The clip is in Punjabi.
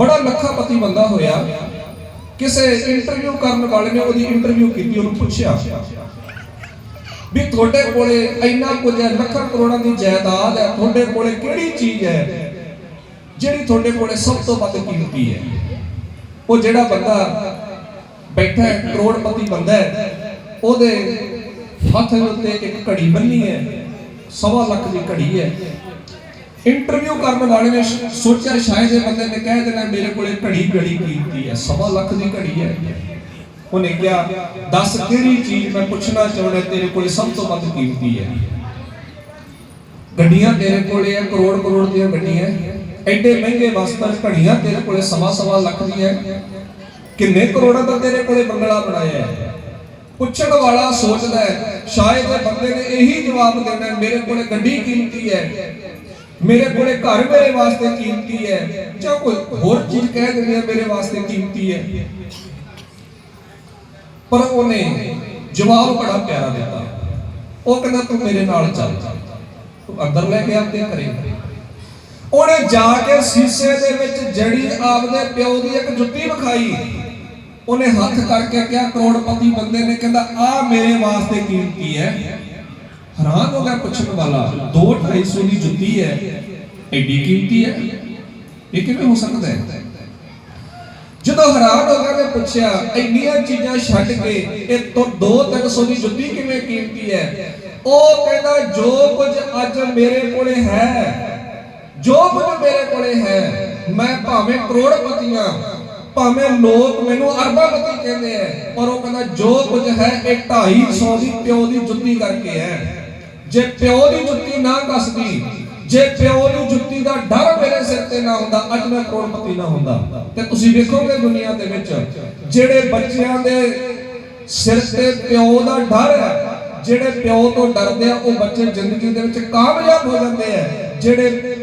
ਬੜਾ ਲੱਖਾਪਤੀ ਬੰਦਾ ਹੋਇਆ। ਕਿਸੇ ਇੰਟਰਵਿਊ ਕਰਨ ਵਾਲੇ ਨੇ ਉਹਦੀ ਇੰਟਰਵਿਊ ਕੀਤੀ, ਉਹਨੂੰ ਪੁੱਛਿਆ ਵੀ ਤੁਹਾਡੇ ਕੋਲੇ ਇੰਨਾ ਕੁਝ ਹੈ ਲੱਖਾਂ ਕਰੋੜਾਂ ਦੀ ਜਾਇਦਾਦ ਹੈ, ਤੁਹਾਡੇ ਕੋਲੇ ਕਿਹੜੀ ਚੀਜ਼ ਹੈ ਜਿਹੜੀ ਤੁਹਾਡੇ ਕੋਲੇ ਸਭ ਤੋਂ ਵੱਧ ਕੀਮਤੀ ਹੈ? ਉਹ ਜਿਹੜਾ ਬੰਦਾ ਬੈਠਾ ਹੈ, ਕਰੋੜਪਤੀ ਬੰਦਾ ਹੈ, ਉਹਦੇ ਹੱਥ ਦੇ ਉੱਤੇ ਇੱਕ ਘੜੀ ਬੰਨੀ ਹੈ, ਸਵਾ ਲੱਖ ਦੀ ਘੜੀ ਹੈ। ਇੰਟਰਵਿਊ ਕਰਨ ਵਾਲੇ ਨੇ ਸੋਚਿਆ ਸ਼ਾਇਦ ਇਹ ਬੰਦੇ ਨੇ ਕਹਿ ਦੇਣਾ ਮੇਰੇ ਕੋਲੇ ਘੜੀ ਬੜੀ ਕੀਮਤੀ ਹੈ, ਸਵਾ ਲੱਖ ਦੀ ਘੜੀ ਹੈ। ਉਹਨੇ ਕਿਹਾ, ਦੱਸ ਕਿਹੜੀ ਚੀਜ਼ ਮੈਂ ਪੁੱਛਣਾ ਚਾਹੁੰਦਾ, ਤੇਰੇ ਕੋਲੇ ਸਭ ਤੋਂ ਵੱਧ ਕੀਮਤੀ ਹੈ। ਗੱਡੀਆਂ ਤੇਰੇ ਕੋਲੇ ਆ ਕਰੋੜ ਕਰੋੜ ਦੀਆਂ ਗੱਡੀਆਂ ਐਡੇ ਮਹਿੰਗੇ ਵਸਤਰ ਘੜੀਆਂ ਤੇਰੇ ਕੋਲੇ ਸਵਾ ਸਵਾ ਲੱਖ ਦੀਆਂ ਕਿੰਨੇ ਕਰੋੜਾਂ ਦਾ ਤੇਰੇ ਕੋਲੇ ਬੰਗਲਾ ਬਣਾਇਆ ਹੈ। ਪੁੱਛਣ ਵਾਲਾ ਸੋਚਦਾ ਹੈ, ਸ਼ਾਇਦ ਇਹ ਬੰਦੇ ਨੇ ਇਹੀ ਜਵਾਬ ਦੇਣਾ, ਮੇਰੇ ਕੋਲੇ ਗੱਡੀ ਕੀਮਤੀ ਹੈ। ਮੇਰੇ ਕੋਲੇ ਘਰ ਮੇਰੇ ਵਾਸਤੇ ਕੀਮਤੀ ਹੈ ਜਾਂ ਕੋਈ ਹੋਰ ਚੀਜ਼ ਕਹਿ ਦਿੰਦੇ ਆ, ਮੇਰੇ ਵਾਸਤੇ ਕੀਮਤੀ ਹੈ। ਪਰ ਉਹਨੇ ਜਵਾਬ ਬੜਾ ਪਿਆਰਾ ਦਿੱਤਾ। ਉਹ ਕਹਿੰਦਾ, ਤੂੰ ਮੇਰੇ ਨਾਲ ਚੱਲ। ਤੂੰ ਅੰਦਰ ਲੈ ਕੇ ਆਪਦੇ ਘਰੇ। ਉਹਨੇ ਜਾ ਕੇ ਸੀਸੇ ਦੇ ਵਿੱਚ ਜੜੀ ਆਪਦੇ ਪਿਓ ਦੀ ਇੱਕ ਜੁੱਤੀ ਵਿਖਾਈ। ਉਹਨੇ ਹੱਥ ਕਰਕੇ ਕਿਹਾ, ਕਰੋੜਪਤੀ ਬੰਦੇ ਨੇ ਕਹਿੰਦਾ ਆ ਮੇਰੇ ਵਾਸਤੇ ਕੀਮਤੀ ਹੈ। ਹੈਰਾਨ ਹੋ ਗਿਆ ਪੁੱਛਣ ਵਾਲਾ 2 250 ਦੀ ਜੁੱਤੀ ਹੈ, ਐਡੀ ਕੀਮਤੀ ਹੈ। ਇਹ ਕਿਵੇਂ ਹੋ ਸਕਦਾ ਹੈ? ਜਦੋਂ ਹੈਰਾਨ ਹੋ ਗਿਆ ਤੇ ਪੁੱਛਿਆ, ਇੰਨੀਆਂ ਚੀਜ਼ਾਂ ਛੱਡ ਕੇ ਇਹ ਤੋਂ 2-300 ਦੀ ਜੁੱਤੀ ਕਿਵੇਂ ਕੀਮਤੀ ਹੈ? ਉਹ ਕਹਿੰਦਾ, ਜੋ ਕੁਝ ਅੱਜ ਮੇਰੇ ਕੋਲੇ ਹੈ, ਜੋ ਕੁਝ ਮੇਰੇ ਕੋਲੇ ਹੈ, ਮੈਂ ਭਾਵੇਂ ਕਰੋੜਪਤੀਆਂ, ਭਾਵੇਂ ਲੋਕ ਮੈਨੂੰ ਅਰਬਾਪਤੀ ਕਹਿੰਦੇ ਆ ਪਰ ਉਹ ਕਹਿੰਦਾ, ਜੋ ਕੁਝ ਹੈ, ਇਹ 250 ਦੀ ਪਿਓ ਦੀ ਜੁੱਤੀ ਕਰਕੇ ਹੈ। ਜੇ ਪਿਓ ਦੀ ਜੁੱਤੀ ਨਾ ਕੱਸਦੀ, ਜੇ ਪਿਓ ਦੀ ਜੁੱਤੀ ਦਾ ਡਰ ਮੇਰੇ ਸਿਰ ਤੇ ਨਾ ਹੁੰਦਾ, ਅੱਜ ਮੈਂ ਕਰੋੜਪਤੀ ਨਾ ਹੁੰਦਾ। ਤੇ ਤੁਸੀਂ ਵੇਖੋਗੇ ਦੁਨੀਆ ਦੇ ਵਿੱਚ, ਜਿਹੜੇ ਬੱਚਿਆਂ ਦੇ ਸਿਰ ਤੇ ਪਿਓ ਦਾ ਡਰ ਹੈ, ਜਿਹੜੇ ਪਿਓ ਤੋਂ ਡਰਦੇ ਆ, ਉਹ ਬੱਚੇ ਜ਼ਿੰਦਗੀ ਦੇ ਵਿੱਚ ਕਾਮਯਾਬ ਹੋ ਜਾਂਦੇ ਆ। ਜਿਹੜੇ